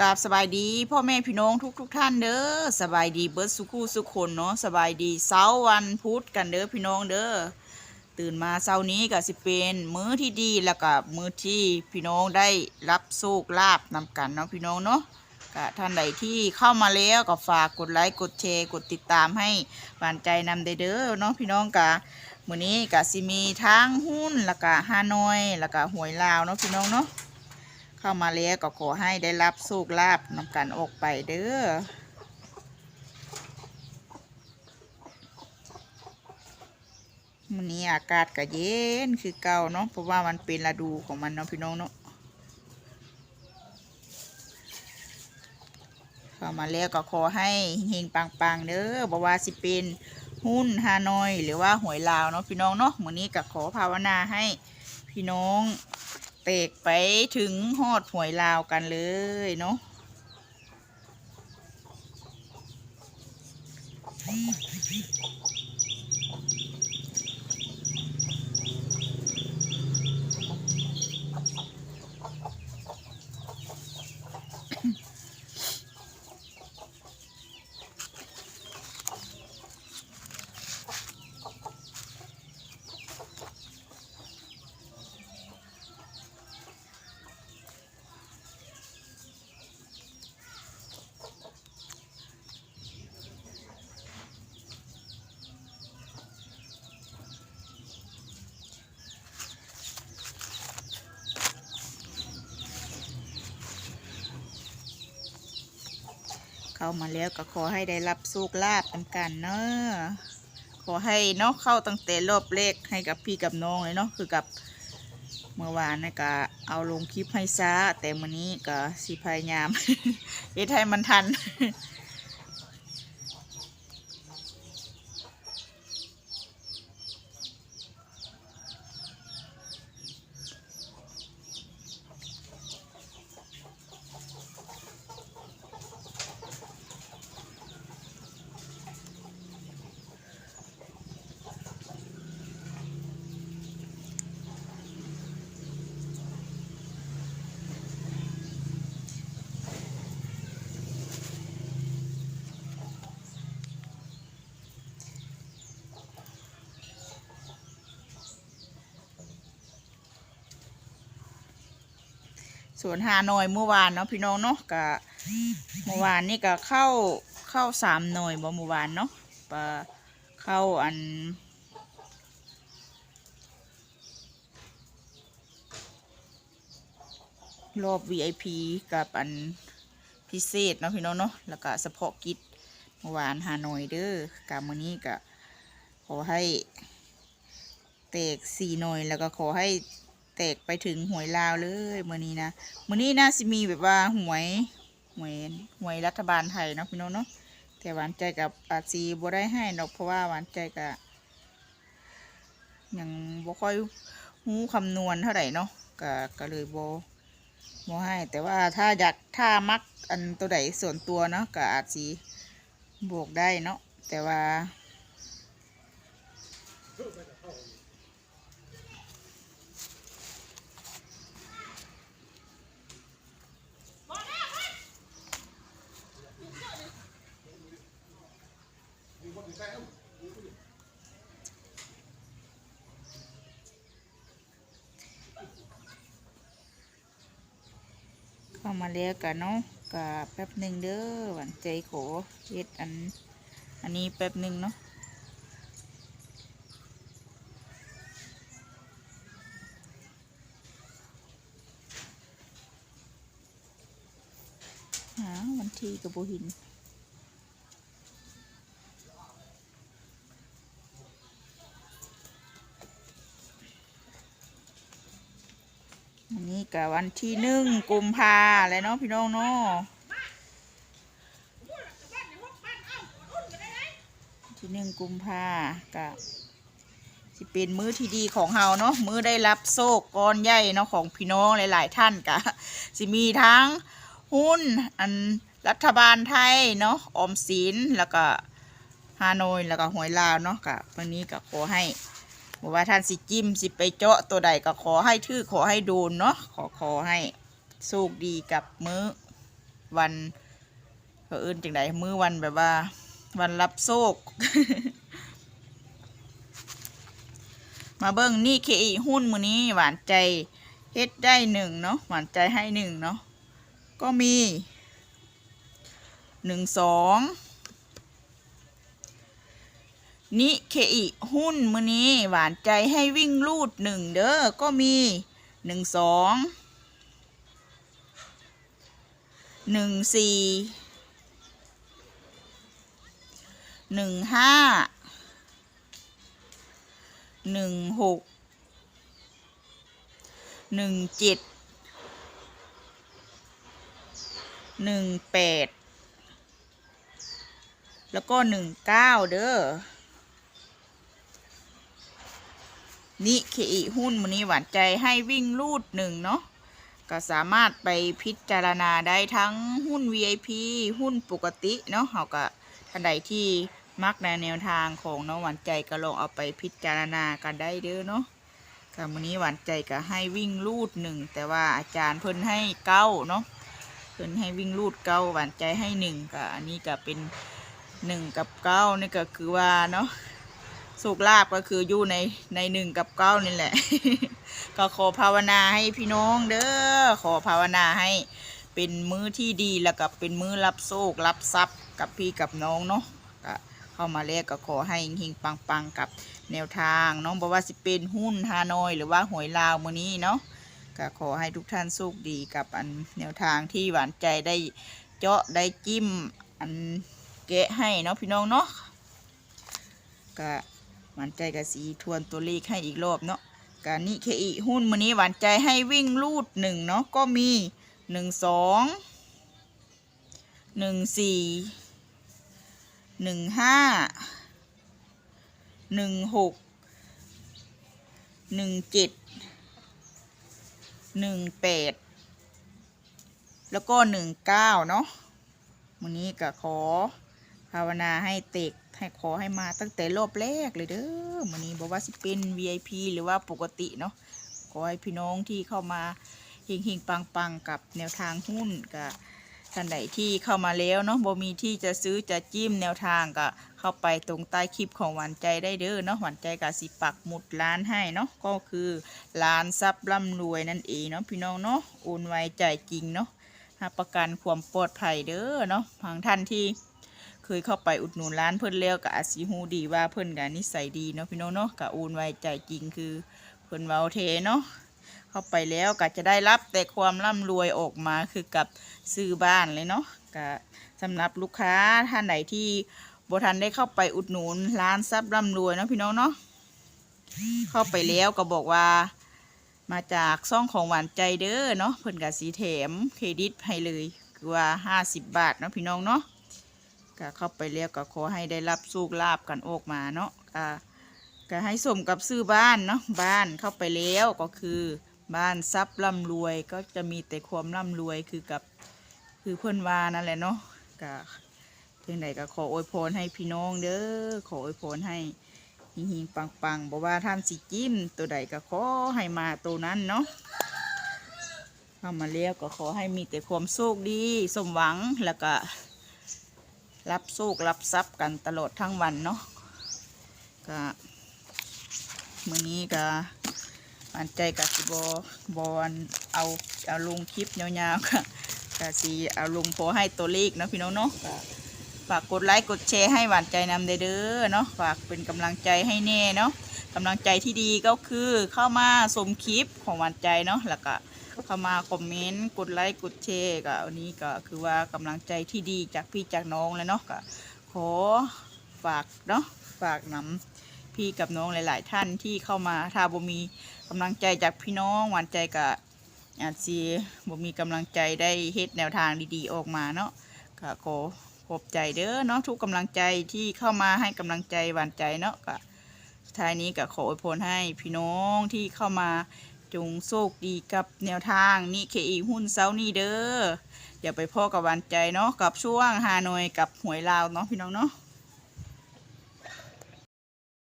กราบสบายดีพ่อแม่พี่น้องทุกทุกท่านเด้อสบายดีเบิร์ดสุขูสุขคนเนาะสบายดีเสาร์วันพุธกันเด้อพี่น้องเด้อตื่นมาเช้านี้ก็สิเป็นมื้อที่ดีแล้วก็มื้อที่พี่น้องได้รับโชคลาภนำกันเนาะพี่น้องเนาะก็ท่านใดที่เข้ามาแล้วก็ฝากกดไลค์กดแชร์กดติดตามให้หวานใจนำเด้อเนาะพี่น้องกะมื้อนี้ก็สิมีทั้งหุ้นแล้วก็ฮานอยแล้วก็หวยลาวเนาะพี่น้องเนาะ เข้ามาแล้วก็ขอให้ได้รับโชคลาภนำกันออกไปเด้อมันนี้อากาศก็เย็นคือเก่าเนาะเพราะว่ามันเป็นฤดูของมันเนาะพี่น้องเนาะเข้ามาแล้วก็ขอให้เฮงปังๆเด้อบอกว่าสิเป็นหุ้นฮานอย หรือว่าหวยลาวเนาะพี่น้องเนาะมื้อนี้ก็ขอภาวนาให้พี่น้อง เตกไปถึงหอดหวยลาวกันเลยเนาะ เข้ามาแล้วก็ขอให้ได้รับสุขลาภนำกันเนาะขอให้เนาะเข้าตั้งแต่รอบเลขให้กับพี่กับน้องเลยเนาะคือกับเมื่อวานนะก็เอาลงคลิปให้ซะแต่มื้อนี้ก็สิพยายามเฮ็ดให้มันทัน สวนฮานอยเมื่อวานเนาะพี่น้องเนาะกะเมื่อวานนี่ก็เข้าเข้าสามหน่วยบ่เมื่อวานเนาะปะเข้าอันรอบ VIP กับอันพิเศษเนาะพี่น้องเนาะแล้วก็เฉพาะกิจเมื่อวานฮานอยเด้อกามื้อนี้ก็ขอให้แตกสี่หน่วยแล้วก็ขอให้ แตกไปถึงหวยลาวเลยมื่อนี้นะมื่อนี้น่าจะมีแบบว่าหวยหวยหวยรัฐบาลไทยเนาะพี่น้องเนาะแต่หวานใจกับอาซีบ่ได้ให้ดอกเพราะว่าหวานใจกับยังบ่ค่อยหู้คำนวณเท่าไหร่เนาะก็ก็เลยบ่บ่ให้ แต่ว่าถ้าอยากถ้ามักอันตัวใดส่วนตัวเนาะก็อาจสีบวกได้เนาะแต่ว่า มาแล้วกันเนาะกับแป๊บหนึ่งเด้อหวานใจขอเฮ็ดอัน อันนี้แป๊บหนึ่งเนาะหาวันที่กับโบหิน กับวันที่หนึ่งกุมภาเลยเนาะพี่น้องเนาะที่หนึ่งกุมภากับสิเป็นมื้อที่ดีของเฮาเนาะมื้อได้รับโชคก้อนใหญ่เนาะของพี่น้องหลาย ๆ ท่านกะสิมีทั้งหุ้นอันรัฐบาลไทยเนาะออมสินแล้วก็ฮานอยแล้วก็หวยลาวเนาะกะวันนี้ก็ขอให้ บอกว่าท่านสิจิ้มสิไปเจาะตัวใดก็ขอให้ทื่อขอให้โดนเนาะขอขอให้โชคดีกับมื้อวันเขาเอิ้นจังไดมื้อวันแบบว่า วันรับโชคมาเบิ้งนี่เคอีหุ้นมือนี้หวานใจเฮ็ดได้หนึ่งเนาะหวานใจให้หนึ่งเนาะก็มีหนึ่งสอง นิเคอีหุ้นมือนี้ หวานใจให้วิ่งลูดหนึ่งเด้อก็มีหนึ่งสองหนึ่งสี่หนึ่งห้าหนึ่งหกหนึ่งเจ็ดหนึ่งแปดแล้วก็หนึ่งเก้าเด้อ นี่เคอีหุ้นมันนี้หวานใจให้วิ่งลูดหนึ่งเนาะก็สามารถไปพิจารณาได้ทั้งหุ้น VIP หุ้นปกติเนาะเขาก็ท่านใดที่มักในแนวทางของน้องหวานใจก็ลองเอาไปพิจารณากันได้เด้อเนาะก็วันนี้หวานใจก็ให้วิ่งลูดหนึ่งแต่ว่าอาจารย์เพิ่นให้เก้าเนาะเพิ่นให้วิ่งลูดเก้าหวานใจให้หนึ่งก็อันนี้ก็เป็นหนึ่งกับเก้านี่ก็คือว่าเนาะ สุกลาบก็คืออยู่ในในหนึ่งกับเก้านี่แหละ ก็ขอภาวนาให้พี่น้องเด้อขอภาวนาให้เป็นมือที่ดีแล้วก็เป็นมือรับโชครับทรัพย์กับพี่กับน้องเนาะก็เข้ามาแล้วก็ขอให้เฮงๆปังๆกับแนวทางน้องบอกว่าสิเป็นหุ้นฮานอยหรือว่าหวยลาวมือนี้เนาะก็ขอให้ทุกท่านโชคดีกับอันแนวทางที่หวานใจได้เจาะได้จิ้มอันแกะให้เนาะพี่น้องเนาะก็ หวานใจกับสีทวนตัวเลขให้อีกรอบเนาะการนิเคอีหุ้นมือนี้หวานใจให้วิ่งลูดหนึ่งเนาะก็มีหนึ่งสองหนึ่งสี่หนึ่งห้าหนึ่งหกหนึ่งเจ็ดหนึ่งแปดแล้วก็หนึ่งเก้าเนาะมือนี้ก็ขอภาวนาให้เตก ให้ขอให้มาตั้งแต่รอบแรกเลยเด้อมือนี้บอกว่าสิเป็น VIP หรือว่าปกติเนาะขอให้พี่น้องที่เข้ามาเฮงเฮงปังปังๆกับแนวทางหุ้นกับท่านใดที่เข้ามาแล้วเนาะบ่มีที่จะซื้อจะจิ้มแนวทางก็เข้าไปตรงใต้คลิปของหวานใจได้เด้อเนาะหวานใจกับสิปักหมุดร้านให้เนาะก็คือร้านทรัพย์ร่ำรวยนั่นเองเนาะพี่น้องเนาะโอนไวจ่ายจริงเนาะประกันความปลอดภัยเด้อเนาะบางท่านที่ เคยเข้าไปอุดหนุนร้านเพิ่นแล้วก็อาจสิฮู้ดีว่าเพิ่นก็นิสัยดีเนาะพี่น้องเนาะก็โอนไว้ใจจริงคือเพิ่นเว้าเทเนาะเข้าไปแล้วก็จะได้รับแต่ความร่ำรวยออกมาคือกับซื้อบ้านเลยเนาะก็สำหรับลูกค้าท่านไหนที่บทันได้เข้าไปอุดหนุนร้านทรัพย์ร่ำรวยเนาะพี่น้องเนาะเข้าไปแล้วก็บอกว่า มาจากซ่องของหวานใจเด้อเนาะเพิ่นก็สีแถมเครดิตให้เลยคือว่า50บาทเนาะพี่น้องเนาะ ก็เข้าไปแล้วก็ขอให้ได้รับสูกลาบกันออกมาเนาะก็ก็ให้สมกับซื้อบ้านเนาะบ้านเข้าไปแล้วก็คือบ้านทรัพย์ร่ำรวยก็จะมีแต่ความร่ำรวยคือกับคือเพื่อนวานั่นแหละเนาะก็เพียงใดก็ขออวยพรให้พี่น้องเด้อขออวยพรให้หิงๆปังๆบอกว่าท่านสิจิ้มตัวใดก็ขอให้มาตัวนั้นเนาะเข้ามาแล้วก็ขอให้มีแต่ความโชคดี สมหวังแล้วก็ รับโชครับทรัพย์กันตลอดทั้งวันเนาะก็มื้อนี้ก็อันใจกับสิบอบอนเอาเอาลงคลิปยาวๆก็ก็สิเอาลงพอให้ตัวเลขเนาะพี่น้องเนาะฝากกดไลค์กดแชร์ให้หวานใจนำเด้อเนาะฝากเป็นกำลังใจให้แน่เนาะกำลังใจที่ดีก็คือเข้ามาชมคลิปของหวานใจเนาะแล้วก็ เข้ามาคอมเมนต์กดไลค์กดแชร์ก็อันนี้ก็คือว่ากำลังใจที่ดีจากพี่จากน้องเลยเนาะก็ขอฝากเนาะฝากนำพี่กับน้องหลาย ๆ ท่านที่เข้ามาถ้าบ่มีกำลังใจจากพี่น้องหวานใจก็อาจสิบ่มีกำลังใจได้เฮ็ดแนวทางดี ๆ ออกมาเนาะก็ขอขอบใจเด้อเนาะทุกกำลังใจที่เข้ามาให้กำลังใจหวานใจเนาะก็ท้ายนี้ก็ขออวยพรให้พี่น้องที่เข้ามา จงโชคดีกับแนวทางนี่เคอีหุ้นเซานี่เด้ออย่าไปพ่อกับวันใจเนาะกับช่วงฮานอยกับหวยลาวเนาะพี่น้องเนาะ